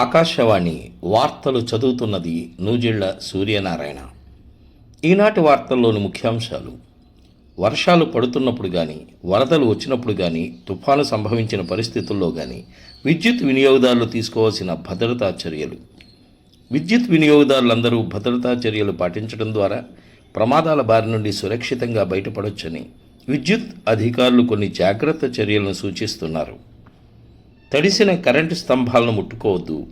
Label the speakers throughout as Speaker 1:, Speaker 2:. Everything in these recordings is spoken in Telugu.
Speaker 1: ఆకాశవాణి వార్తలు చదువుతున్నది నూజిళ్ళ సూర్యనారాయణ. ఈనాటి వార్తల్లోని ముఖ్యాంశాలు. వర్షాలు పడుతున్నప్పుడు కానీ వరదలు వచ్చినప్పుడు కానీ తుఫాను సంభవించిన పరిస్థితుల్లో కానీ విద్యుత్ వినియోగదారులు తీసుకోవాల్సిన భద్రతా చర్యలు. విద్యుత్ వినియోగదారులందరూ భద్రతా చర్యలు పాటించడం ద్వారా ప్రమాదాల బారి నుండి సురక్షితంగా బయటపడొచ్చని విద్యుత్ అధికారులు కొన్ని జాగ్రత్త చర్యలను సూచిస్తున్నారు. తడిసిన కరెంటు స్తంభాలను ముట్టుకోవద్దు.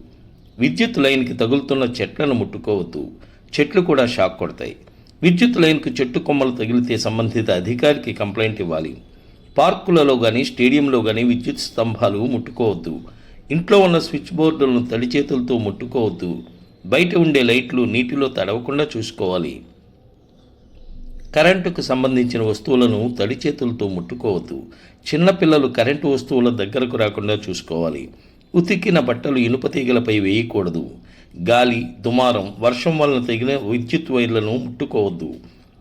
Speaker 1: విద్యుత్ లైన్కి తగులుతున్న చెట్లను ముట్టుకోవద్దు. చెట్లు కూడా షాక్ కొడతాయి. విద్యుత్ లైన్కు చెట్టు కొమ్మలు తగిలితే సంబంధిత అధికారికి కంప్లైంట్ ఇవ్వాలి. పార్కులలో కానీ స్టేడియంలో కానీ విద్యుత్ స్తంభాలు ముట్టుకోవద్దు. ఇంట్లో ఉన్న స్విచ్ బోర్డులను తడి చేతులతో ముట్టుకోవద్దు. బయట ఉండే లైట్లు నీటిలో తడవకుండా చూసుకోవాలి. కరెంటుకు సంబంధించిన వస్తువులను తడి చేతులతో ముట్టుకోవద్దు. చిన్నపిల్లలు కరెంటు వస్తువుల దగ్గరకు రాకుండా చూసుకోవాలి. ఉతికిన బట్టలు ఇనుప తీగలపై వేయకూడదు. గాలి దుమారం వర్షం వలన తగిన విద్యుత్ వైర్లను ముట్టుకోవద్దు.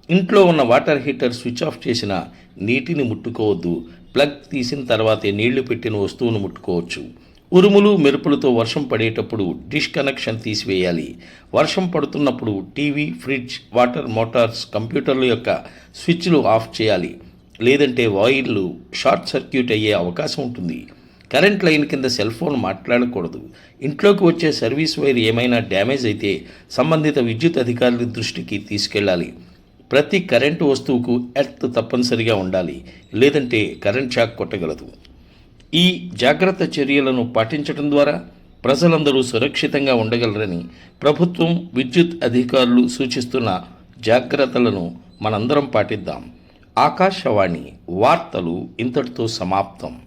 Speaker 1: ఇంట్లో ఉన్న వాటర్ హీటర్ స్విచ్ ఆఫ్ చేసిన నీటిని ముట్టుకోవద్దు. ప్లగ్ తీసిన తర్వాతే నీళ్ళు పెట్టిన వస్తువును ముట్టుకోవచ్చు. ఉరుములు మెరుపులతో వర్షం పడేటప్పుడు డిష్ కనెక్షన్ తీసివేయాలి. వర్షం పడుతున్నప్పుడు టీవీ ఫ్రిడ్జ్ వాటర్ మోటార్స్ కంప్యూటర్ల యొక్క స్విచ్లు ఆఫ్ చేయాలి. లేదంటే వాయిల్లు షార్ట్ సర్క్యూట్ అయ్యే అవకాశం ఉంటుంది. కరెంట్ లైన్ కింద సెల్ ఫోన్ మాట్లాడకూడదు. ఇంట్లోకి వచ్చే సర్వీస్ వైర్ ఏమైనా డ్యామేజ్ అయితే సంబంధిత విద్యుత్ అధికారుల దృష్టికి తీసుకెళ్ళాలి. ప్రతి కరెంటు వస్తువుకు ఎర్త్ తప్పనిసరిగా ఉండాలి. లేదంటే కరెంట్ షాక్ కొట్టగలదు. ఈ జాగ్రత్త చర్యలను పాటించడం ద్వారా ప్రజలందరూ సురక్షితంగా ఉండగలరని ప్రభుత్వం విద్యుత్ అధికారులు సూచిస్తున్న జాగ్రత్తలను మనందరం పాటిద్దాం. ఆకాశవాణి వార్తలు ఇంతటితో సమాప్తం.